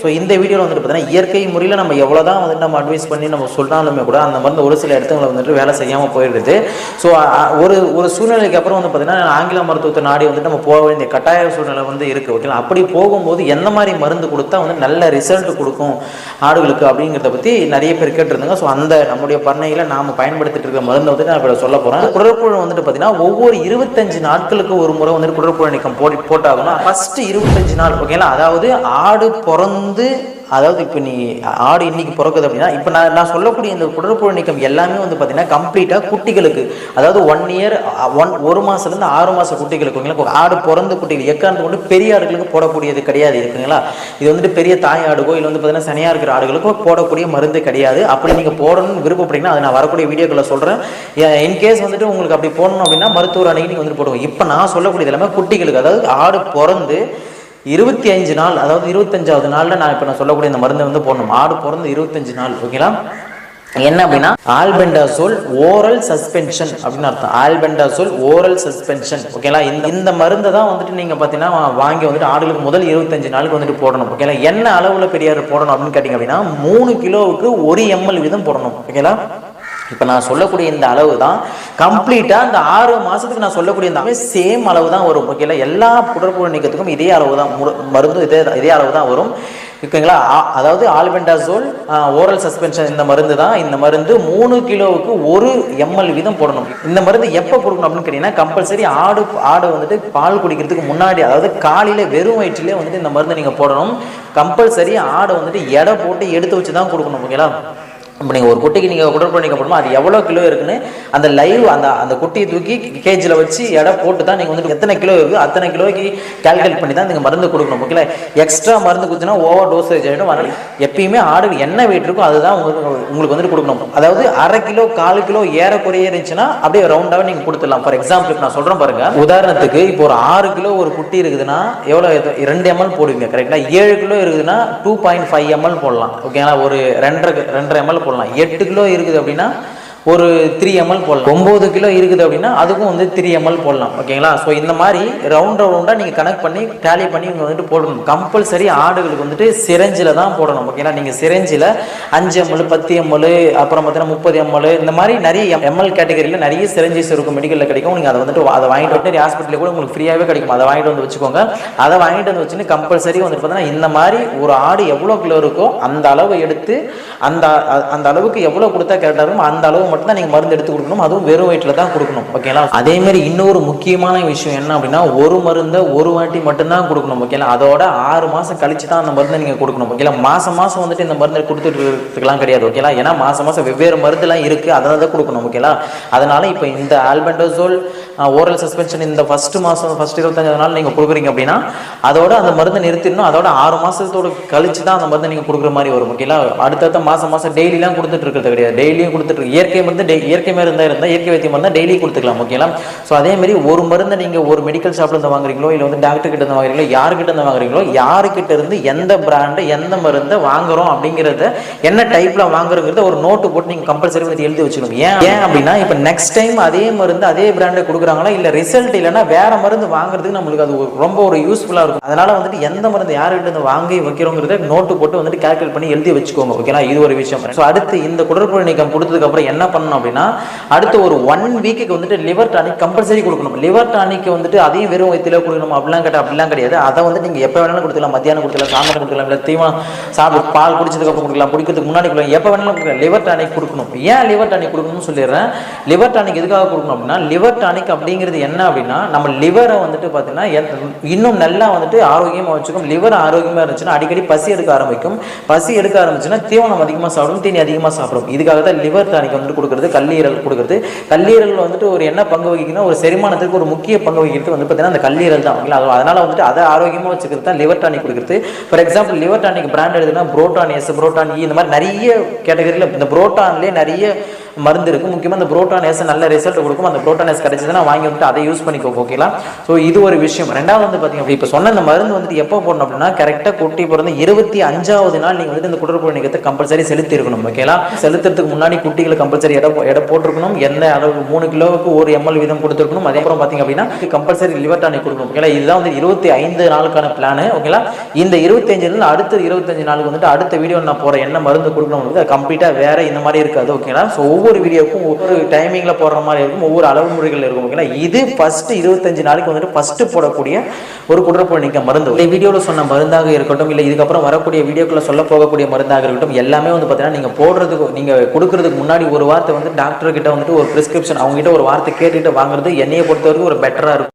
So இந்த வீடியோவில் வந்துட்டு பார்த்தீங்கன்னா இயற்கை முறையில் நம்ம எவ்வளோ தான் வந்துட்டு நம்ம அட்வைஸ் பண்ணி நம்ம சொன்னாலுமே கூட அந்த மருந்து ஒரு சில இடத்துல வந்துட்டு வேலை செய்யாமல் போயிடுது. ஸோ ஒரு ஒரு சூழ்நிலைக்கு அப்புறம் வந்து பார்த்தீங்கன்னா ஆங்கில மருத்துவத்தை நாடி வந்துட்டு நம்ம போக வேண்டிய கட்டாய சூழ்நிலை வந்து இருக்குது ஓகேங்களா அப்படி போகும்போது எந்த மாதிரி மருந்து கொடுத்தா வந்து நல்ல ரிசல்ட் கொடுக்கும் ஆடுகளுக்கு அப்படிங்கிறத பற்றி நிறைய பேர் கேட்டிருந்தாங்க. ஸோ அந்த நம்முடைய பண்ணையில் நாம் பயன்படுத்திட்டு இருக்கிற மருந்தை வந்து நான் இப்போ சொல்ல போகிறேன் குடற்புழு வந்துட்டு பார்த்தீங்கன்னா ஒவ்வொரு இருபத்தஞ்சு நாட்களுக்கு ஒரு முறை வந்துட்டு குடற்புழு நீக்கம் போட்டு போட்டாகணும். ஃபஸ்ட்டு இருபத்தஞ்சு நாள் ஓகேங்களா அதாவது ஆடு பிறந்து அதாவது இப்போ நீ ஆடு இன்னைக்கு பிறக்குது அப்படின்னா இப்போ நான் நான் சொல்லக்கூடிய இந்த குடற்புழு நீக்கம் எல்லாமே வந்து பார்த்தீங்கன்னா கம்ப்ளீட்டாக குட்டிகளுக்கு. அதாவது ஒன் இயர் ஒன் ஒரு மாதத்துலேருந்து ஆறு மாத குட்டிகளுக்கு ஓகேங்களா? ஆடு பிறந்த குட்டிகள் எக்காரணத்தை கொண்டு பெரிய ஆடுகளுக்கு போடக்கூடியது கிடையாது இருக்குங்களா இது வந்துட்டு பெரிய தாய் ஆடுகோ இல்லை வந்து பார்த்தீங்கன்னா சனியாக இருக்கிற ஆடுகளுக்கோ போடக்கூடிய மருந்து கிடையாது. அப்படி நீங்கள் போடணும்னு விருப்பப்பட்டீங்கன்னா அதை நான் வரக்கூடிய வீடியோக்களை சொல்கிறேன் இன்கேஸ் வந்துட்டு உங்களுக்கு அப்படி போடணும் அப்படின்னா மருத்துவர் அன்னைக்கு நீங்கள் வந்துட்டு போடுவோம் இப்போ நான் சொல்லக்கூடியது எல்லாமே குட்டிகளுக்கு. அதாவது ஆடு பிறந்து இருபத்தி அஞ்சு நாள் அதாவது இருபத்தஞ்சாவது நாளில் நான் இப்போ நான் சொல்லக்கூடிய இந்த மருந்தை வந்து போடணும். ஆடு பிறந்து இருபத்தஞ்சு நாள் ஓகேங்களா என்ன அப்படின்னா ஆல்பெண்டாசோல் ஓரல் சஸ்பென்ஷன் அப்படின்னு அர்த்தம். ஆல்பெண்டாசோல் ஓரல் சஸ்பென்ஷன் ஓகேங்களா இந்த இந்த மருந்தை தான் வந்துட்டு நீங்கள் பார்த்தீங்கன்னா வாங்கி வந்துட்டு ஆடுகளுக்கு முதல் இருபத்தஞ்சு நாளுக்கு வந்துட்டு போடணும் ஓகேங்களா என்ன அளவில் பெரியார் போடணும் அப்படின்னு கேட்டிங்க அப்படின்னா மூணு கிலோவுக்கு ஒரு எம்எல் வீதம் போடணும் ஓகேங்களா இப்போ நான் சொல்லக்கூடிய இந்த அளவு தான் கம்ப்ளீட்டாக இந்த ஆறு மாதத்துக்கு நான் சொல்லக்கூடிய இந்த சேம் அளவு தான் வரும் ஓகேங்களா எல்லா புடற்புழு நீக்கத்துக்கும் இதே அளவு தான் மருந்தும் இதே இதே அளவு தான் வரும். ஓகேங்களா? ஆ- அதாவது ஆல்பெண்டாசோல் ஓரல் சஸ்பென்ஷன் இந்த மருந்து தான் இந்த மருந்து மூணு கிலோவுக்கு ஒரு எம்எல் வீதம் போடணும். இந்த மருந்து எப்போ கொடுக்கணும் அப்படின்னு கேட்டிங்கன்னா கம்பல்சரி ஆடு ஆடு வந்துட்டு பால் குடிக்கிறதுக்கு முன்னாடி அதாவது காலையில் வெறும் வயிற்றிலே வந்துட்டு இந்த மருந்தை நீங்கள் போடணும். கம்பல்சரி ஆடை வந்துட்டு எடை போட்டு எடுத்து வச்சு தான் கொடுக்கணும் ஓகேங்களா இப்போ நீங்கள் ஒரு குட்டிக்கு நீங்கள் குடற்புழு நீக்கம் போடணும் அது எவ்வளோ கிலோ இருக்குன்னு அந்த லைவ் அந்த அந்த குட்டியை தூக்கி கேஜில் வச்சு எடை போட்டு தான் நீங்கள் வந்துட்டு எத்தனை கிலோ இருக்குது அத்தனை கிலோக்கு கால்குலேட் பண்ணி தான் நீங்கள் மருந்து கொடுக்கணும். ஓகேல எக்ஸ்ட்ரா மருந்து கொடுத்தீங்கன்னா ஓவர் டோசேஜ் ஆகிடும் அதனால் எப்பயுமே ஆடு என்ன வெயிட் இருக்கோ அதுதான் உங்களுக்கு உங்களுக்கு வந்துட்டு கொடுக்கணும். அதாவது அரை கிலோ கால் கிலோ ஏறக்குறைய இருந்துச்சுன்னா அப்படியே ரவுண்டாக நீங்கள் கொடுத்துடலாம். ஃபார் எக்ஸாம்பிள் நான் சொல்கிறேன் பாருங்கள் உதாரணத்துக்கு இப்போ ஒரு ஆறு கிலோ ஒரு குட்டி இருக்குதுன்னா எவ்வளோ ரெண்டு எம்எல் போடுவீங்க கரெக்டாக ஏழு கிலோ இருக்குதுன்னா டூ பாயிண்ட் ஃபைவ் எம்எல் போடலாம். ஓகேங்களா ஒரு ரெண்டரை ரெண்டரை எம்எல் போடலாம். எட்டு கிலோ இருக்குது அப்படின்னா ஒரு த்ரீ எம்எல் போடலாம். ஒம்பது கிலோ இருக்குது அப்படின்னா அதுக்கும் வந்து த்ரீ எம்எல் போடலாம். ஓகேங்களா? ஸோ இந்த மாதிரி ரவுண்ட் ரவுண்டாக நீங்கள் கனெக்ட் பண்ணி டேலி பண்ணி இங்கே வந்துட்டு போடணும். கம்பல்சரி ஆடுகளுக்கு வந்துட்டு சிரஞ்சில் தான் போடணும். ஓகேங்களா? நீங்கள் சிரஞ்சில் அஞ்சு எம்எல் பத்து எம்எல் அப்புறம் பார்த்தீங்கன்னா முப்பது எம்எல் இந்த மாதிரி நிறைய எம்எல் கேட்டகரியில் நிறைய சிரஞ்சஸ் இருக்கும் மெடிக்கலில் கிடைக்கும். நீங்கள் அதை வந்துட்டு அதை வாங்கிட்டு வந்து ஹாஸ்பிட்டலில் கூட உங்களுக்கு ஃப்ரீயாகவே கிடைக்கும். அதை வாங்கிட்டு வந்து வச்சுக்கோங்க. அதை வாங்கிட்டு வந்து வச்சுன்னு கம்பல்சரி வந்துட்டு பார்த்தீங்கன்னா இந்த மாதிரி ஒரு ஆடு எவ்வளோ கிலோ இருக்கோ அந்த அளவு எடுத்து அந்த அந்த அளவுக்கு எவ்வளோ கொடுத்தா கரெக்டாக இருக்கும் அந்த அளவு மட்டும் தான் நீங்கள் மருந்து எடுத்து கொடுக்கணும் அதுவும் வெறும் வயிற்றில் தான் கொடுக்கணும் ஓகேங்களா அதே மாதிரி இன்னொரு முக்கியமான விஷயம் என்ன அப்படின்னா ஒரு மருந்தை ஒரு வாட்டி மட்டும்தான் கொடுக்கணும் ஓகேங்களா அதோட ஆறு மாதம் கழிச்சு தான் அந்த மருந்தை நீங்கள் கொடுக்கணும் ஓகேங்களா மாதம் மாதம் வந்துட்டு இந்த மருந்தை கொடுத்துட்டுலாம் கிடையாது ஓகேங்களா ஏன்னா மாதம் மாதம் வெவ்வேறு மருந்துலாம் இருக்குது அதை தான் கொடுக்கணும் ஓகேங்களா அதனால இப்போ இந்த ஆல்பண்டோசோல் ஓரல் சஸ்பென்ஷன் இந்த ஃபர்ஸ்ட் மாதம் ஃபர்ஸ்ட் இருபத்தஞ்சாவது நாள் நீங்கள் கொடுக்குறீங்க அப்படின்னா அதோட அந்த மருந்தை நிறுத்திடணும். அதோட ஆறு மாதத்தோட கழிச்சு தான் அந்த மருந்தை நீங்கள் கொடுக்குற மாதிரி வரும் ஓகேங்களா அடுத்தடுத்த மாதம் மாதம் டெய்லிலாம் கொடுத்துட்டு இருக்கிறது கிடையாது. டெய்லியும் கொடுத்துட்டு இயற்கை மருந்து டெய் இயற்கை மருந்தாக இருந்தால் இயற்கை வைத்தியம் இருந்தால் டெய்லி கொடுத்துக்கலாம் ஓகேங்களா ஸோ அதே மாதிரி ஒரு மருந்தை நீங்கள் ஒரு மெடிக்கல் ஷாப்பில் இருந்து வாங்குறீங்களோ இல்லை வந்து டாக்டர் கிட்ட இருந்து வாங்குறீங்களோ யார்கிட்ட இருந்து வாங்குறீங்களோ யாருக்கிட்ட இருந்து எந்த பிராண்டு எந்த மருந்தை வாங்குறோம் அப்படிங்கிறத என்ன டைப்பில் வாங்குறோங்கிறத ஒரு நோட்டு போட்டு நீங்கள் கம்பல்சரி வந்து எழுதி வச்சுக்கணும். ஏன் ஏன் அப்படின்னா இப்போ நெக்ஸ்ட் டைம் அதே மருந்து அதே பிராண்டை கொடுக்குறாங்களா? இல்லை ரிசல்ட் இல்லைன்னா வேற மருந்து வாங்குறதுக்கு நம்மளுக்கு அது ரொம்ப ஒரு யூஸ்ஃபுல்லாக இருக்கும். அதனால வந்துட்டு எந்த மருந்து யார்கிட்ட இருந்து வாங்கி வைக்கிறோங்கிறத நோட்டு போட்டு வந்துட்டு கேல்குலேட் பண்ணி எழுதி வச்சுக்கோங்க ஓகேனா இது ஒரு விஷயம். ஸோ அடுத்து இந்த குடற்புழு நீக்கம் கொடுத்ததுக்கு அப்புறம் என்ன பண்ணணும் அப்படின்னா அடுத்து ஒரு ஒன் வீக்குக்கு வந்துட்டு லிவர் டானிக் கம்பல்சரி கொடுக்கணும். லிவர் டானிக் வந்துட்டு அதையும் வெறும் வயத்தில் கொடுக்கணும்? அப்படிலாம் கேட்டால் அப்படிலாம் கிடையாது. அதை வந்து நீங்கள் எப்போ வேணாலும் கொடுத்துக்கலாம். மத்தியானம் கொடுத்துக்கலாம் சாயந்தரம் கொடுத்துக்கலாம் இல்லை தீவனம் சாப்பிட்டு பால் குடிச்சதுக்கு அப்புறம் கொடுக்கலாம். குடிக்கிறதுக்கு முன்னாடி கொடுக்கலாம். எப்போ வேணாலும் கொடுக்கலாம். லிவர் டானிக் கொடுக்கணும். ஏன் லிவர் டானிக் கொடுக்கணும்னு சொல்லிடுறேன்? லிவர் டானிக் எதுக்காக கொடுக்கணும் அப்படின்னா லிவர் டானிக் அப்படிங்கிறது என்ன அப்படின்னா நம்ம லிவரை வந்துட்டு பார்த்தீங்கன்னா இன்னும் நல்லா வந்துட்டு ஆரோக்கியமாக வச்சுக்கும். லிவர் ஆரோக்கியமாக இருந்துச்சுன்னா அடிக்கடி பசி எடுக்க ஆரம்பிக்கும். பசி எடுக்க ஆரம்பிச்சுன்னா தீவனம் அதிகமாக சாப்பிடும் தீனி அதிகமாக சாப்பிடும். இதுக்காக தான் லிவர் டானிக் வந்துட்டு கொடுக்குறது கல்லீரல் கொடுக்குறது. கல்லீரல் வந்துட்டு ஒரு என்ன பங்கு வகிக்குன்னா ஒரு செரிமானத்துக்கு ஒரு முக்கிய பங்கு வகிக்கிறது வந்து பார்த்தீங்கன்னா அந்த கல்லீரல் தான். ஓகேங்களா? அதனால் வந்துட்டு அதை ஆரோக்கியமாக வச்சுக்கிறது தான் லிவர் டானிக் கொடுக்குறது. For example liver tonic brand எடுத்துன்னா proton S proton E இந்த மாதிரி நிறைய கேட்டகரியில் இந்த புரோட்டான்லேயே நிறைய மருந்து இருக்குது முக்கியமாக இந்த புரோட்டானேஸ் நல்ல ரிசல்ட் கொடுக்கும். அந்த புரோட்டானேஸ் கிடைச்சதுன்னா வாங்கி வந்துட்டு அதை யூஸ் பண்ணிக்கோ ஓகேங்களா ஸோ இது ஒரு விஷயம். ரெண்டாவது வந்து பார்த்தீங்க இப்போ சொன்ன இந்த மருந்து வந்துட்டு எப்போ போடணும் அப்படின்னா கரெக்டாக குட்டி பிறந்து இருபத்தி அஞ்சாவது நாள் நீங்கள் வந்துட்டு இந்த குடற்புழு நீக்கத்தை கம்பல்சரி செலுத்திருக்கணும் ஓகேலாம் ஓகேங்களா செலுத்துறதுக்கு முன்னாடி குட்டிகளை கம்பல்சரி எடை எடை போட்டிருக்கணும். என்ன அளவு மூணு கிலோவுக்கு ஒரு எம்எல் வீதம் கொடுத்துருக்கணும். அதே அப்புறம் பார்த்தீங்க அப்படின்னா கம்பல்சரி லிவர் டானிக் கொடுக்கணும் ஓகேங்களா இதுதான் வந்து இருபத்தி ஐந்து நாளுக்கான பிளான் ஓகேங்களா இந்த இருபத்தஞ்சு நாள் அடுத்த இருபத்தஞ்சு நாளுக்கு வந்துட்டு அடுத்த வீடியோ நான் போகிறேன் என்ன மருந்து கொடுக்கணும் கம்ப்ளீட்டாக வேற இந்த மாதிரி இருக்காது ஓகேங்களா ஸோ ஒவ்வொரு வீடியோக்கும் ஒவ்வொரு டைமிங்கில் போடுற மாதிரி இருக்கும் ஒவ்வொரு அளவு முறைகள் இருக்கும் ஓகேங்களா இது ஃபஸ்ட்டு இருபத்தஞ்சு நாளைக்கு வந்துட்டு ஃபஸ்ட்டு போடக்கூடிய ஒரு குடற்புழு நீக்க மருந்து. இந்த வீடியோவில் சொன்ன மருந்தாக இருக்கட்டும் இல்லை இதுக்கப்புறம் வரக்கூடிய வீடியோக்குள்ளே சொல்ல போகக்கூடிய மருந்தாக இருக்கட்டும் எல்லாமே வந்து பார்த்தீங்கன்னா நீங்கள் போடுறதுக்கு நீங்கள் கொடுக்கறதுக்கு முன்னாடி ஒரு வார்த்தை வந்து டாக்டர்கிட்ட வந்துட்டு ஒரு ப்ரிஸ்கிரிப்ஷன் அவங்ககிட்ட ஒரு வார்த்தை கேட்டுகிட்டு வாங்குறது என்னையை பொறுத்தவரைக்கும் ஒரு பெட்டராக இருக்கும்.